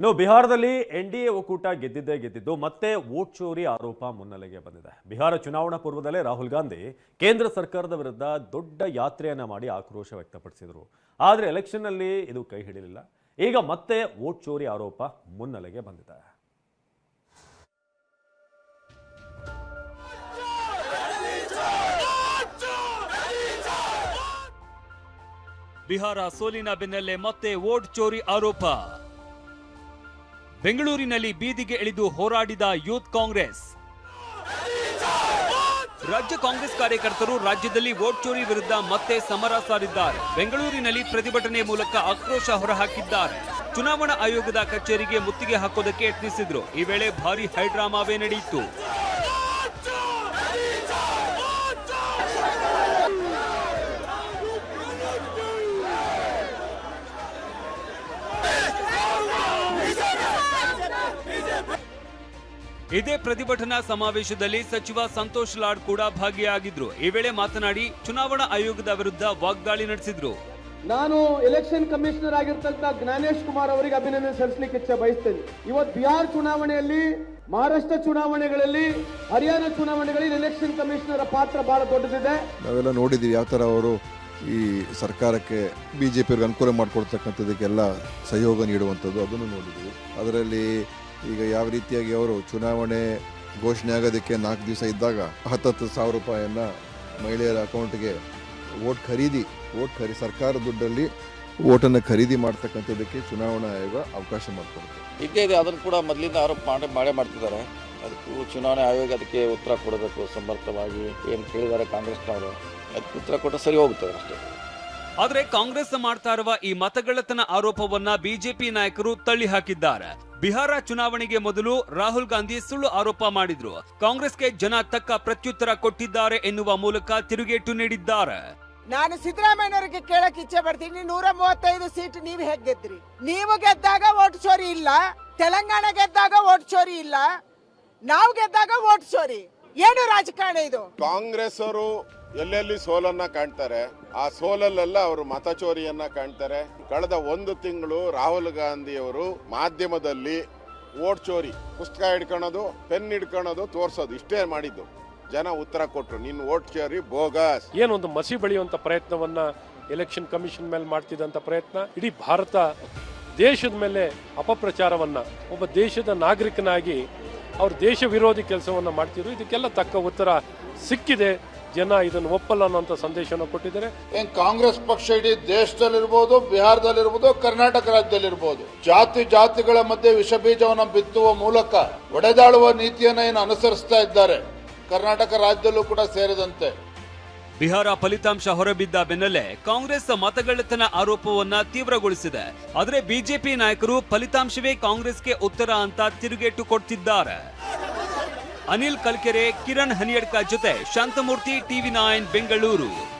ಇನ್ನು ಬಿಹಾರದಲ್ಲಿ N D A ಒಕ್ಕೂಟ ಗೆದ್ದಿದ್ದೇ ಗೆದ್ದಿದ್ದು, ಮತ್ತೆ ಓಟ್ ಚೋರಿ ಆರೋಪ ಮುನ್ನೆಲೆಗೆ ಬಂದಿದೆ. ಬಿಹಾರ ಚುನಾವಣಾ ಪೂರ್ವದಲ್ಲೇ ರಾಹುಲ್ ಗಾಂಧಿ ಕೇಂದ್ರ ಸರ್ಕಾರದ ವಿರುದ್ಧ ದೊಡ್ಡ ಯಾತ್ರೆಯನ್ನು ಮಾಡಿ ಆಕ್ರೋಶ ವ್ಯಕ್ತಪಡಿಸಿದರು. ಆದರೆ ಎಲೆಕ್ಷನ್ನಲ್ಲಿ ಇದು ಕೈ ಹಿಡಿಯಲಿಲ್ಲ ಈಗ ಮತ್ತೆ ಓಟ್ ಚೋರಿ ಆರೋಪ ಮುನ್ನೆಲೆಗೆ ಬಂದಿದೆ. ಬಿಹಾರ ಸೋಲಿನ ಬೆನ್ನಲ್ಲೇ ಮತ್ತೆ ವೋಟ್ ಚೋರಿ ಆರೋಪ. ಬೆಂಗಳೂರಿನಲ್ಲಿ ಬೀದಿಗೆ ಇಳಿದು ಹೋರಾಡಿದ ಯೂತ್ ಕಾಂಗ್ರೆಸ್. ರಾಜ್ಯ ಕಾಂಗ್ರೆಸ್ ಕಾರ್ಯಕರ್ತರು ರಾಜ್ಯದಲ್ಲಿ ವೋಟ್ ಚೋರಿ ವಿರುದ್ಧ ಮತ್ತೆ ಸಮರ ಸಾರಿದ್ದಾರೆ. ಬೆಂಗಳೂರಿನಲ್ಲಿ ಪ್ರತಿಭಟನೆ ಮೂಲಕ ಆಕ್ರೋಶ ಹೊರಹಾಕಿದ್ದಾರೆ. ಚುನಾವಣಾ ಆಯೋಗದ ಕಚೇರಿಗೆ ಮುತ್ತಿಗೆ ಹಾಕೋದಕ್ಕೆ ಯತ್ನಿಸಿದ್ರು. ಈ ವೇಳೆ ಭಾರಿ ಹೈಡ್ರಾಮಾವೇ ನಡೆಯಿತು. ಇದೇ ಪ್ರತಿಭಟನಾ ಸಮಾವೇಶದಲ್ಲಿ ಸಚಿವ ಸಂತೋಷ್ ಲಾಡ್ ಕೂಡ ಭಾಗಿಯಾಗಿದ್ರು. ಈ ವೇಳೆ ಮಾತನಾಡಿ ಚುನಾವಣಾ ಆಯೋಗದ ವಿರುದ್ಧ ವಾಗ್ದಾಳಿ ನಡೆಸಿದ್ರು. ನಾನು ಎಲೆಕ್ಷನ್ ಕಮಿಷನರ್ ಆಗಿರ್ತಕ್ಕಂಥ ಜ್ಞಾನೇಶ್ ಕುಮಾರ್ ಅವರಿಗೆ ಅಭಿನಂದನೆ ಸಲ್ಲಿಸಲಿಕ್ಕೆ ಇಚ್ಛೆ ಬಯಸ್ತೇನೆ. ಇವತ್ತು ಬಿಹಾರ್ ಚುನಾವಣೆಯಲ್ಲಿ ಮಹಾರಾಷ್ಟ್ರ ಚುನಾವಣೆಗಳಲ್ಲಿ ಹರಿಯಾಣ ಚುನಾವಣೆಗಳಲ್ಲಿ ಎಲೆಕ್ಷನ್ ಕಮಿಷನರ್ ಪಾತ್ರ ಬಹಳ ದೊಡ್ಡದಿದೆ. ನಾವೆಲ್ಲ ನೋಡಿದೀವಿ ಯಾವ ಥರ ಅವರು ಈ ಸರ್ಕಾರಕ್ಕೆ ಬಿ ಜೆ ಪಿಯವ್ರಿಗೆ ಅನುಕೂಲ ಮಾಡಿಕೊಡ್ತಕ್ಕಂಥದ್ದಕ್ಕೆಲ್ಲ ಸಹಯೋಗ ನೀಡುವಂಥದ್ದು ಅದನ್ನು ನೋಡಿದ್ದೀವಿ ಅದರಲ್ಲಿ ಈಗ ಯಾವ ರೀತಿಯಾಗಿ ಅವರು ಚುನಾವಣೆ ಘೋಷಣೆ ಆಗೋದಕ್ಕೆ ನಾಲ್ಕು ದಿವಸ ಇದ್ದಾಗ ಹತ್ತತ್ತು ಸಾವಿರ ರೂಪಾಯಿಯನ್ನು ಮಹಿಳೆಯರ ಅಕೌಂಟ್ಗೆ ವೋಟ್ ಖರೀದಿ ವೋಟ್ ಖರೀ ಸರ್ಕಾರ ದುಡ್ಡಲ್ಲಿ ವೋಟನ್ನು ಖರೀದಿ ಮಾಡ್ತಕ್ಕಂಥದ್ದಕ್ಕೆ ಚುನಾವಣಾ ಆಯೋಗ ಅವಕಾಶ ಮಾಡಿಕೊಡುತ್ತೆ. ಇದ್ದೇ ಇದೆ ಅದನ್ನು ಕೂಡ ಮೊದಲಿಂದ ಆರೋಪ ಮಾಡಿ ಮಾಡೇ ಮಾಡ್ತಿದ್ದಾರೆ. ಅದಕ್ಕೂ ಚುನಾವಣೆ ಆಯೋಗ ಅದಕ್ಕೆ ಉತ್ತರ ಕೊಡಬೇಕು ಸಮರ್ಥವಾಗಿ ಏನು ಕೇಳಿದ್ದಾರೆ ಕಾಂಗ್ರೆಸ್ನವರು. ಅದಕ್ಕೆ ಉತ್ತರ ಕೊಟ್ಟರೆ ಸರಿ ಹೋಗುತ್ತದೆ ಅಷ್ಟೇ. ಆದರೆ ಕಾಂಗ್ರೆಸ್ ಮಾಡ್ತಾ ಇರುವ ಈ ಮತಗಳತನ ಆರೋಪವನ್ನ ಬಿಜೆಪಿ ನಾಯಕರು ತಳ್ಳಿ ಹಾಕಿದ್ದಾರೆ ಬಿಹಾರ ಚುನಾವಣೆಗೆ ಮೊದಲು ರಾಹುಲ್ ಗಾಂಧಿ ಸುಳ್ಳು ಆರೋಪ ಮಾಡಿದ್ರು. ಕಾಂಗ್ರೆಸ್ಗೆ ಜನ ತಕ್ಕ ಪ್ರತ್ಯುತ್ತರ ಕೊಟ್ಟಿದ್ದಾರೆ ಎನ್ನುವ ಮೂಲಕ ತಿರುಗೇಟು ನೀಡಿದ್ದಾರೆ. ನಾನು ಸಿದ್ದರಾಮಯ್ಯನವರಿಗೆ ಕೇಳಕ್ ಇಚ್ಛೆ ಪಡ್ತೀನಿ. ನೂರ ಮೂವತ್ತೈದು ಸೀಟ್ ನೀವು ಹೇಗ್ ಗೆದ್ರಿ ನೀವು ಗೆದ್ದಾಗ ವೋಟ್ ಚೋರಿ ಇಲ್ಲ. ತೆಲಂಗಾಣ ಗೆದ್ದಾಗ ವೋಟ್ ಚೋರಿ ಇಲ್ಲ. ನಾವು ಗೆದ್ದಾಗ ವೋಟ್ ಚೋರಿ ಏನು ರಾಜಕಾರಣ ಇದು? ಕಾಂಗ್ರೆಸ್ ಅವರು ಎಲ್ಲೆಲ್ಲಿ ಸೋಲನ್ನ ಕಾಣ್ತಾರೆ, ಆ ಸೋಲಲ್ಲೆಲ್ಲ ಅವರು ಮತಚೋರಿಯನ್ನ ಕಾಣ್ತಾರೆ. ಕಳೆದ ಒಂದು ತಿಂಗಳು ರಾಹುಲ್ ಗಾಂಧಿ ಅವರು ಮಾಧ್ಯಮದಲ್ಲಿ ಓಟ್ ಚೋರಿ, ಪುಸ್ತಕ ಹಿಡ್ಕೊಳೋದು, ಪೆನ್ ಹಿಡ್ಕೊಳೋದು ತೋರ್ಸೋದು, ಇಷ್ಟೇ ಮಾಡಿದ್ದು. ಜನ ಉತ್ತರ ಕೊಟ್ರು, ನಿನ್ ಓಟ್ ಚೋರಿ ಬೋಗಸ್. ಏನೊಂದು ಮಸಿ ಬೆಳೆಯುವಂತ ಪ್ರಯತ್ನವನ್ನ ಎಲೆಕ್ಷನ್ ಕಮಿಷನ್ ಮೇಲೆ ಮಾಡ್ತಿದ್ದಂತ ಪ್ರಯತ್ನ, ಇಡೀ ಭಾರತ ದೇಶದ ಮೇಲೆ ಅಪಪ್ರಚಾರವನ್ನ, ಒಬ್ಬ ದೇಶದ ನಾಗರಿಕನಾಗಿ ಅವ್ರ ದೇಶ ವಿರೋಧಿ ಕೆಲಸವನ್ನ ಮಾಡ್ತಿದ್ರು. ಇದಕ್ಕೆಲ್ಲ ತಕ್ಕ ಉತ್ತರ ಸಿಕ್ಕಿದೆ. ಜನ ಇದನ್ನು ಒಪ್ಪಲ್ಲ ಅನ್ನೋಂಥ ಸಂದೇಶವನ್ನು ಕೊಟ್ಟಿದ್ದಾರೆ. ಏನ್ ಕಾಂಗ್ರೆಸ್ ಪಕ್ಷ ಇಡೀ ದೇಶದಲ್ಲಿರ್ಬೋದು ಬಿಹಾರದಲ್ಲಿರ್ಬೋದು ಕರ್ನಾಟಕ ರಾಜ್ಯದಲ್ಲಿರ್ಬೋದು ಜಾತಿ ಜಾತಿಗಳ ಮಧ್ಯೆ ವಿಷ ಬೀಜವನ್ನು ಬಿತ್ತುವ ಮೂಲಕ ಒಡೆದಾಳುವ ನೀತಿಯನ್ನು ಏನು ಅನುಸರಿಸ್ತಾ ಇದ್ದಾರೆ. ಕರ್ನಾಟಕ ರಾಜ್ಯದಲ್ಲೂ ಕೂಡ ಸೇರಿದಂತೆ. ಬಿಹಾರ ಫಲಿತಾಂಶ ಹೊರಬಿದ್ದ ಬೆನ್ನಲ್ಲೇ ಕಾಂಗ್ರೆಸ್ ಮತಗಳ್ಳತನ ಆರೋಪವನ್ನ ತೀವ್ರಗೊಳಿಸಿದೆ. ಆದರೆ ಬಿಜೆಪಿ ನಾಯಕರು ಫಲಿತಾಂಶವೇ ಕಾಂಗ್ರೆಸ್ಗೆ ಉತ್ತರ ಅಂತ ತಿರುಗೇಟು ಕೊಡ್ತಿದ್ದಾರೆ. ಅನಿಲ್ ಕಲ್ಕೆರೆ ಕಿರಣ್ ಹನಿಯಡ್ಕ ಜೊತೆ ಶಾಂತಮೂರ್ತಿ ಟಿವಿ ನೈನ್ ಬೆಂಗಳೂರು.